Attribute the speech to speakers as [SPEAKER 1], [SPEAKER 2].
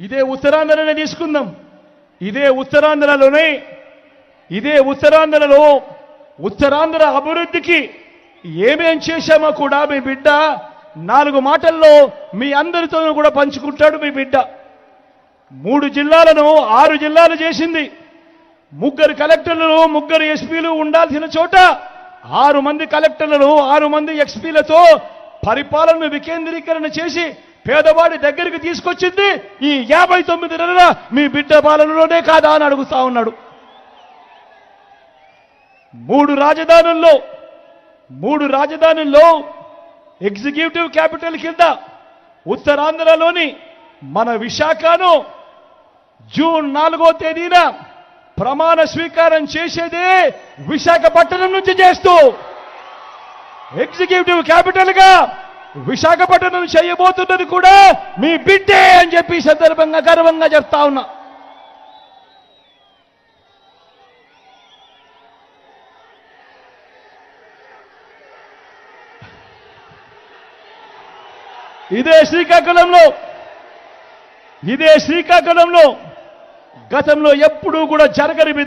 [SPEAKER 1] ఇదే ఉత్తరాంధ్రనే తీసుకుందాం. ఇదే ఉత్తరాంధ్రలోనే ఇదే ఉత్తరాంధ్రలో ఉత్తరాంధ్ర అభివృద్ధికి ఏమేం చేశామో కూడా మీ బిడ్డ నాలుగు మాటల్లో మీ అందరితోనూ కూడా పంచుకుంటాడు మీ బిడ్డ. మూడు జిల్లాలను ఆరు జిల్లాలు చేసింది. ముగ్గురు కలెక్టర్లు ముగ్గురు ఎస్పీలు ఉండాల్సిన చోట ఆరు మంది కలెక్టర్లను ఆరు మంది ఎక్స్పీలతో పరిపాలనను వికేంద్రీకరణ చేసి పేదవాడి దగ్గరికి తీసుకొచ్చింది ఈ యాభై తొమ్మిది నెలల మీ బిడ్డ పాలనలోనే కాదా అని అడుగుతా ఉన్నాడు. మూడు రాజధానుల్లో మూడు రాజధానుల్లో ఎగ్జిక్యూటివ్ క్యాపిటల్ కింద ఉత్తరాంధ్రలోని మన విశాఖను జూన్ నాలుగో తేదీన ప్రమాణ స్వీకారం చేసేదే విశాఖపట్నం నుంచి చేస్తూ ఎగ్జిక్యూటివ్ క్యాపిటల్గా విశాఖపట్నం చేయబోతున్నది కూడా మీ బిడ్డే అని చెప్పి సందర్భంగా గర్వంగా చెప్తా ఉన్నా. ఇదే శ్రీకాకుళంలో ఇదే శ్రీకాకుళంలో గతంలో ఎప్పుడూ కూడా జరగని